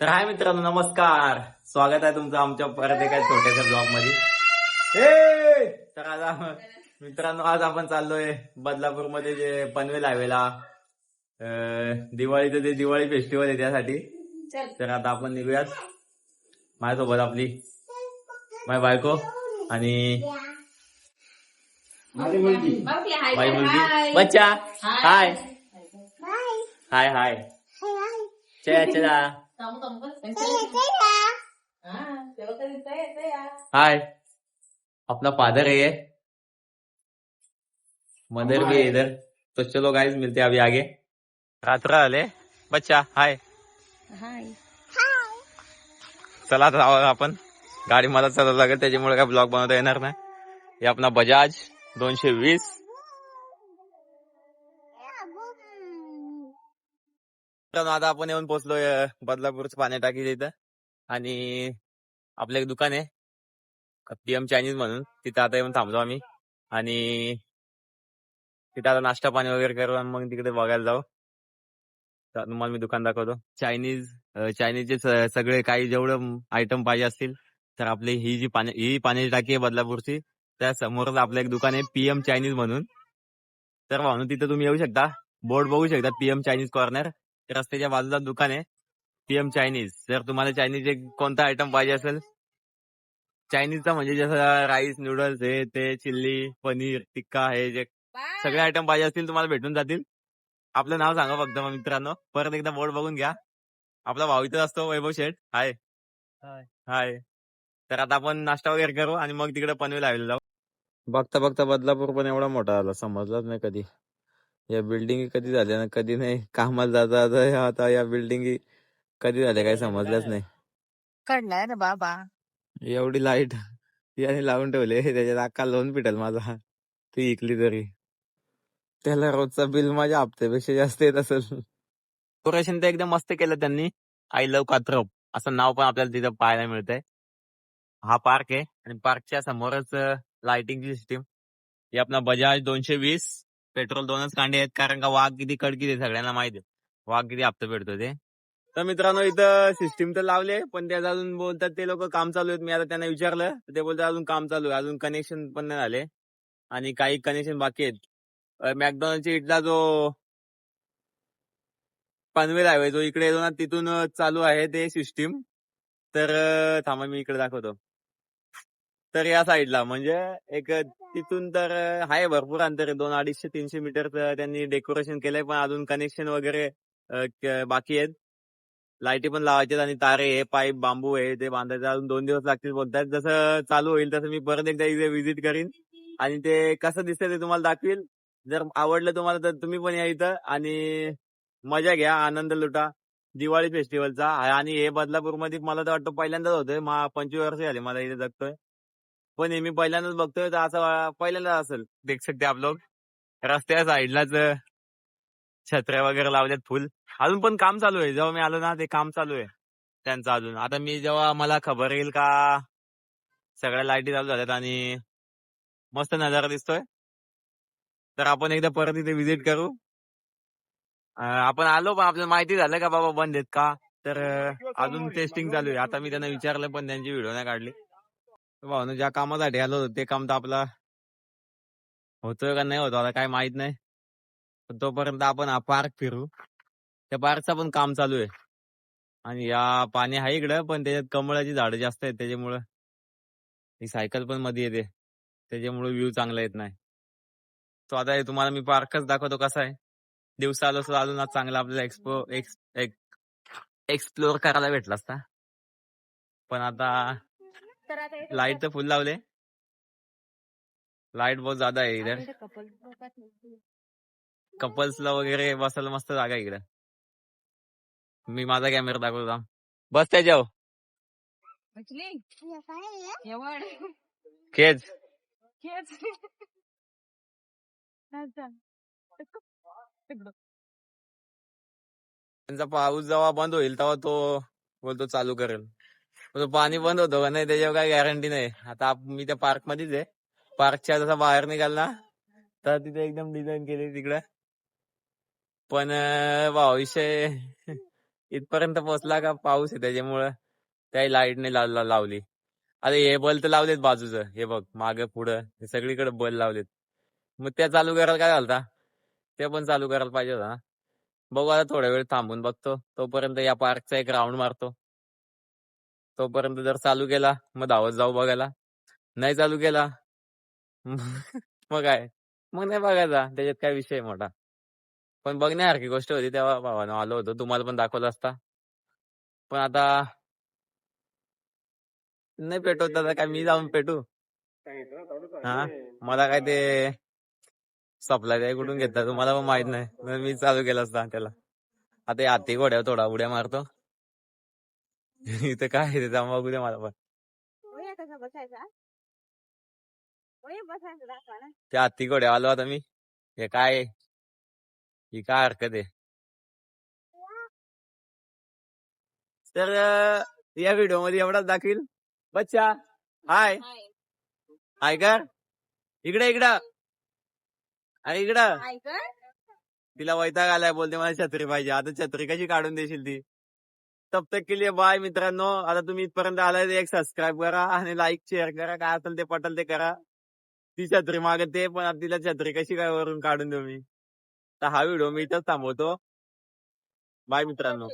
तर हाय मित्रांनो नमस्कार. स्वागत आहे तुमचं आमच्या परत एका छोट्याशा ब्लॉगमध्ये हे! तर आता मित्रांनो आज आपण चाललोय बदलापूरमध्ये जे पनवेल हायवेला. दिवाळीचं जे दिवाळी फेस्टिवल आहे त्यासाठी. तर आता आपण निघूयात. माझ्यासोबत आपली माझी बायको आणि माझी मुलगी. माझी मुलगी. बच्चा. हाय. हाय हाय. चला चला. हाय अपना फादर है ये मदर भी है इधर तो चलो गाइस मिलते हैं अभी आगे रात्र आले बच्चा हाय चला आता जाऊ आपण गाडी मला चालवं लागेल त्याच्यामुळे काय ब्लॉग बनवता येणार नाही हे आपला बजाज दोनशे वीस मित्रांनो, आता आपण येऊन पोहोचलोय बदलापूरच पाणी टाकीच्या इथं. आणि आपलं एक दुकान आहे. पीएम चायनीज म्हणून. तिथं आता येऊन थांबलो आम्ही. आणि तिथं आता नाश्ता पाणी वगैरे करू आणि मग तिकडे बघायला जाऊ. तर तुम्हाला मी दुकान दाखवतो. चायनीज चायनीजचे सगळे काही जेवढं आयटम पाहिजे असतील तर आपली ही जी पाणी ही पाण्याची टाकी आहे बदलापूरची त्या समोरच आपलं एक दुकान आहे पीएम चायनीज म्हणून. तर म्हणून तिथं तुम्ही येऊ शकता. बोर्ड बघू शकता पीएम चायनीज कॉर्नर. रस्त्याच्या बाजूला दुकान आहे. पीएम चायनीज जर तुम्हाला चायनीज कोणता आयटम पाहिजे असेल चायनीजचा म्हणजे जसं राईस नूडल्स हे ते चिल्ली पनीर टिक्का हे जे सगळे आयटम पाहिजे असतील तुम्हाला भेटून जातील. आपलं नाव सांगा फक्त मग मित्रांनो. परत एकदा बोर्ड बघून घ्या. आपला भाऊ इथं असतो वैभव शेठ. हाय हाय तर आता आपण नाश्ता वगैरे करू आणि मग तिकडे पनवेल आलेलो जाऊ. बघता बघता बदलापूर पण एवढा मोठा आला समजलाच नाही कधी. या बिल्डिंग कधी झाल्या ना कधी नाही? कामाला जाता जाता आता या बिल्डिंग कधी झाल्या काही समजल्याच नाही. काढलाय रे बाबा. एवढी लाइट याने लावून ठेवले त्याच्यात अक्का लोन पिटल माझा. ती इकली तरी. त्याला रोजचा बिल माझ्या हप्त्यापेक्षा जास्त येत असेल. डेकोरेशन तर एकदम मस्त केलं त्यांनी. आय लव्ह कात्रप असं नाव पण आपल्याला तिथं पाहायला मिळतंय. हा पार्क आहे आणि पार्कच्या समोरच लाइटिंगची सिस्टीम ही आपला बजाज दोनशे वीस. पेट्रोल दोनच कांडे आहेत कारण का वाघ किती कडकी ते सगळ्यांना माहिती आहे. वाघ किती हप्ता भेटतो ते. तर मित्रांनो इथं सिस्टीम तर लावले पण त्यात अजून बोलतात ते लोक काम चालू आहेत. मी आता त्यांना विचारलं तर ते बोलतात अजून काम चालू आहे. अजून कनेक्शन पण नाही झाले. आणि काही कनेक्शन बाकी आहेत. मॅकडॉनल्डच्या इथला जो पनवेल हायवे जो इकडे येतो ना तिथून चालू आहे ते सिस्टीम तर थांबा मी इकडे दाखवतो. तर या साईडला. म्हणजे एक तिथून तर आहे भरपूर अंतर आहे. दोन अडीचशे तीनशे मीटर त्यांनी डेकोरेशन केलंय. पण अजून कनेक्शन वगैरे क- बाकी आहेत. लाईटी पण लावायचे आणि तारे आहे पाईप बांबू आहे ते बांधायचे. अजून दोन दिवस लागतील बोलतात. जसं चालू होईल तसं मी परत एकदा इथे व्हिजिट करीन. आणि ते कसं दिसतंय ते तुम्हाला दाखवील. जर आवडलं तुम्हाला तर तुम्ही पण या इथं. आणि मजा घ्या आनंद लुटा. दिवाळी फेस्टिवलचा आणि हे बदलापूरमध्ये मला तर वाटतं पहिल्यांदाच होतोय. मा पंचवीस वर्ष झाले मला इथे जगतोय. पण हे मी पहिल्यांदाच बघतोय तर असं पहिल्यांदाच असेल. देख सकते आप लोग रस्त्या साईडलाच छत्र्या वगैरे लावल्यात फुल. अजून पण काम चालू आहे. जेव्हा मी आलो ना ते काम चालू आहे. त्यांचं अजून. आता मी जेव्हा मला खबर येईल का? सगळ्या लाईटी चालू झाल्यात आणि मस्त नजारा दिसतोय. तर आपण एकदा परत इथे व्हिजिट करू. आपण आलो पण आपल्याला माहिती झालं का बाबा बंद आहेत का? तर अजून टेस्टिंग चालू आहे. आता मी त्यांना विचारलं पण त्यांची व्हिडिओ नाही काढली. भाऊ ज्या कामासाठी आलो होतो ते काम तर आपला होतोय का नाही होतो आता काय माहीत नाही. पण तोपर्यंत आपण हा पार्क फिरू. त्या पार्कचं पण काम चालू आहे. आणि या पाणी आहे इकडं पण त्याच्यात कमळाची झाडं जास्त आहेत त्याच्यामुळं ही सायकल पण मध्ये येते. त्याच्यामुळे व्ह्यू चांगला येत नाही. तो आता हे तुम्हाला मी पार्कच दाखवतो कसा आहे. दिवसा आलो असं अजून आज चांगला आपल्याला एक्सपो एक्सप्लोअर करायला भेटला असता पण आता तर आता लाइट तर फुल लावले. लाइट बहुत ज्यादा आहे इधर कपल्सला वगैरे बसायला मस्त जागा आहे इकडे. मी माझा कॅमेरा दाखवतो थांब. बस त्याच्यावर एवढ खेच. त्यांचा पाऊस जेव्हा बंद होईल तेव्हा तो बोलतो चालू करेल. पाणी बंद होतो का? नाही त्याच्यावर काही गॅरंटी नाही. आता मी त्या पार्क मध्येच आहे. पार्कच्या जसा बाहेर निघाल ना तर तिथे एकदम डिझाईन केली तिकडं. पण भाऊ विषय इथपर्यंत पोहोचला का? पाऊस आहे त्याच्यामुळं त्याही लाईटने लावली. आता हे बल्ब तर लावलेत बाजूचं. हे बघ मागे पुढं हे सगळीकडे बल्ब लावलेत. मग त्या चालू करायला काय झालता? ते पण चालू करायला पाहिजे होता ना. बघू आता थोड्या वेळ थांबून बघतो. तोपर्यंत या पार्कचा एक राऊंड मारतो. तोपर्यंत जर चालू केला मग धावत जाऊ बघायला. नाही चालू केला मग काय? मग नाही बघायचा त्याच्यात काय विषय मोठा. पण बघण्यासारखी गोष्ट होती तेव्हा भावानं आलो होतो. तुम्हाला पण दाखवलं असता. पण आता नाही पेटवत आता काय मी जाऊन पेटू? हा? मला काय ते सप्लाय ते कुठून घेतला? तुम्हाला पण माहीत नाही. मी चालू केलं असता त्याला. आता हाती घोड्यावर थोडा उड्या मारतो. इथं काय आहे ते जाऊन बघू दे मला पण. वया कसा बसायचा वया बसायचं दाखवा ना. त्या हत्ती घोड्या आलो आता मी. हे काय आहे? ही काय हरकत आहे? तर अं, या व्हिडिओमध्ये एवढाच दाखवील बच्चा हाय. हाय. कर. इकडे इकडं. अरे इकडं. तिला वैताग आलाय बोलते मला छत्री पाहिजे. आता छत्री कशी काढून देशील ती? तब तक के लिए बाय मित्रांनो. आता तुम्ही इथपर्यंत आलाय एक सबस्क्राईब करा आणि लाईक शेअर करा. काय असेल ते पटल ते करा. ती छत्री मागते पण तिला छत्री कशी काय वरून काढून देऊ मी? तर हा व्हिडिओ मी इथंच थांबवतो. बाय मित्रांनो.